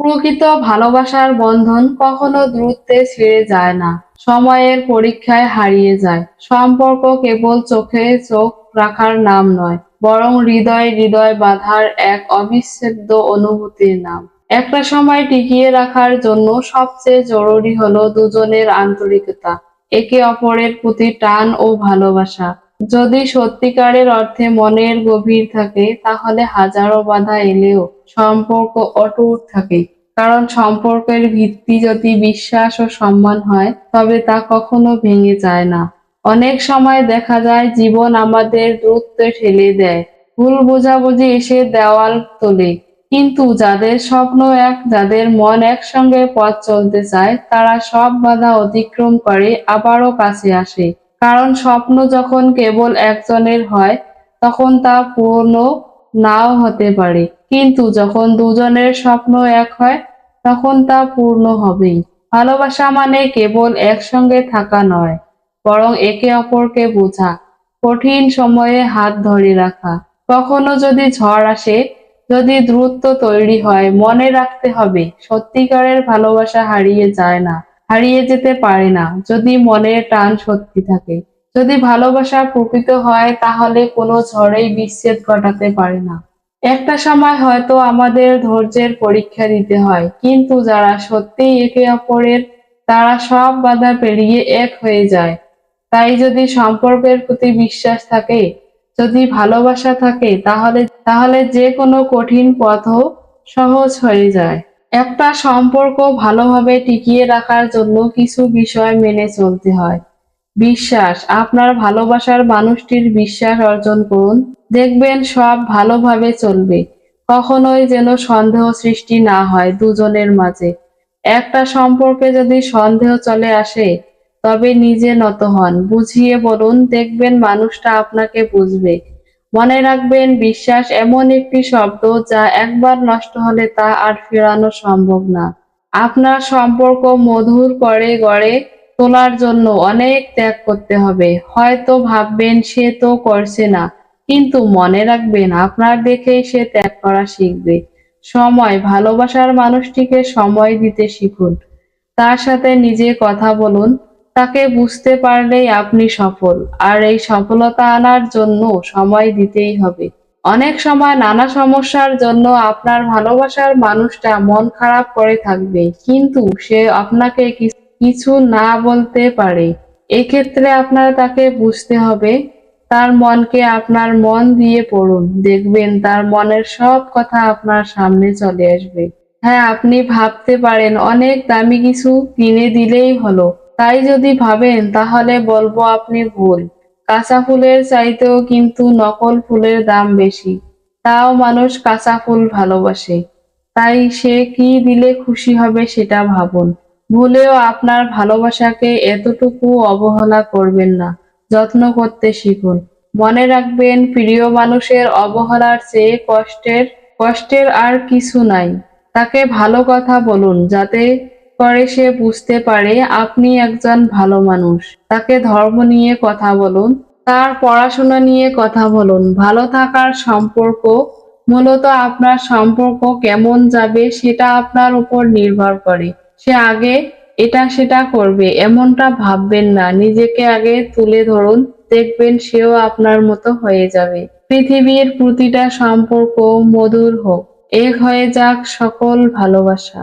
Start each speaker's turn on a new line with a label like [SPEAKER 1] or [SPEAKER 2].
[SPEAKER 1] প্রকৃত ভালোবাসার বন্ধন কখনো দ্রুতে ছিঁড়ে যায় না। সময়ের পরীক্ষায় হারিয়ে যায়। সম্পর্ক কেবল চোখে চোখ রাখার নাম নয়, বরং হৃদয় হৃদয় বাঁধার এক অবিচ্ছেদ্য অনুভূতির নাম। একটা সময় টিকিয়ে রাখার জন্য সবচেয়ে জরুরি হলো দুজনের আন্তরিকতা, একে অপরের প্রতি টান ও ভালোবাসা। যদি সত্যিকারের অর্থে মনের গভীর থাকে, তাহলে হাজারো বাধা এলেও সম্পর্ক অটুট থাকে। কারণ সম্পর্কের ভিত্তি যদি বিশ্বাস ও সম্মান হয়, তবে তা কখনো ভেঙে যায় না। অনেক সময় দেখা যায় জীবন আমাদের দূরত্বে ঠেলে দেয়, ভুল বোঝাবুঝি এসে দেওয়াল তোলে। কিন্তু যাদের স্বপ্ন এক, যাদের মন একসঙ্গে পথ চলতে চায়, তারা সব বাধা অতিক্রম করে আবারও কাছে আসে। কারণ স্বপ্ন যখন কেবল একজনের হয়, তখন তা পূর্ণ নাও হতে পারে। কিন্তু যখন দুজনের স্বপ্ন এক হয়, তখন তা পূর্ণ হবেই। ভালোবাসা মানে কেবল একসঙ্গে থাকা নয়, বরং একে অপরকে বোঝা, কঠিন সময়ে হাত ধরে রাখা। কখনো যদি ঝড় আসে, যদি দ্রুত তৈরি হয়, মনে রাখতে হবে, সত্যিকারের ভালোবাসা হারিয়ে যায় না। হারিয়ে যেতে পারে না। যদি মনের টান সত্যি থাকে, যদি ভালোবাসা প্রকৃত হয়, তাহলে কোনো ঝড়েই বিচ্ছেদ ঘটাতে পারে না। একটা সময় হয়তো আমাদের ধৈর্যের পরীক্ষা দিতে হয়, কিন্তু যারা সত্যিই একে অপরের, তারা সব বাধা পেরিয়ে এক হয়ে যায়। তাই যদি সম্পর্কের প্রতি বিশ্বাস থাকে, যদি ভালোবাসা থাকে, তাহলে তাহলে যে কোনো কঠিন পথও সহজ হয়ে যায়। একটা সম্পর্ক ভালোভাবে টিকিয়ে রাখার জন্য কিছু বিষয় মেনে চলতে হয়। বিশ্বাস, আপনার ভালোবাসার মানুষটির বিশ্বাস অর্জন করুন। দেখবেন সব ভালোভাবে চলবে। কখনোই যেন সন্দেহ সৃষ্টি না হয় দুজনের মাঝে। একটা সম্পর্কে যদি সন্দেহ চলে আসে, তবে নিজে নত হন। বুঝিয়ে বলুন, দেখবেন মানুষটা আপনাকে বুঝবে। মনে রাখবেন, বিশ্বাস এমন একটি শব্দ যা একবার নষ্ট হলে তা আর ফেরানো সম্ভব না। আপনার সম্পর্ক মধুর করে গড়ে তোলার জন্য অনেক ত্যাগ করতে হবে। হয়তো ভাববেন, সে তো করছে না। কিন্তু মনে রাখবেন, আপনার দেখেই সে ত্যাগ করা শিখবে। সময়, ভালোবাসার মানুষটিকে সময় দিতে শিখুন। তার সাথে নিজে কথা বলুন। তাকে বুঝতে পারলেই আপনি সফল, আর এই সফলতা আনার জন্য সময় দিতেই হবে। অনেক সময় নানা সমস্যার জন্য আপনার ভালোবাসার মানুষটা মন খারাপ করে থাকবে, কিন্তু সে আপনাকে কিছু না বলতে পারে। এক্ষেত্রে আপনার তাকে বুঝতে হবে, তার মনকে আপনার মন দিয়ে পড়ুন, দেখবেন তার মনের সব কথা আপনার সামনে চলে আসবে। হ্যাঁ আপনি ভাবতে পারেন, অনেক দামি কিছু কিনে দিলেই হলো। তাই যদি ভাবেন, তাহলে বলব আপনি ভুল। কাঁচা ফুলের চাইতেও কিন্তু নকল ফুলের দাম বেশি। তাও মানুষ কাঁচা ফুল ভালোবাসে। তাই সে কি দিলে খুশি হবে সেটা ভাবুন। ভুলেও আপনার ভালোবাসাকে এতটুকু অবহেলা করবেন না, যত্ন করতে শিখুন। মনে রাখবেন, প্রিয় মানুষের অবহেলার চেয়ে কষ্টের কষ্টের আর কিছু নাই। তাকে ভালো কথা বলুন, যাতে করে সে বুঝতে পারে আপনি একজন ভালো মানুষ। তাকে ধর্ম নিয়ে কথা বলুন, তার পড়াশোনা নিয়ে কথা বলুন। ভালো থাকার সম্পর্ক, মূলত আপনার সম্পর্ক কেমন যাবে সেটা আপনার উপর নির্ভর করে। সে আগে এটা সেটা করবে, এমনটা ভাববেন না। নিজেকে আগে তুলে ধরুন, দেখবেন সেও আপনার মতো হয়ে যাবে। পৃথিবীর প্রতিটা সম্পর্ক মধুর হোক এক হয়ে যাক সকল ভালোবাসা।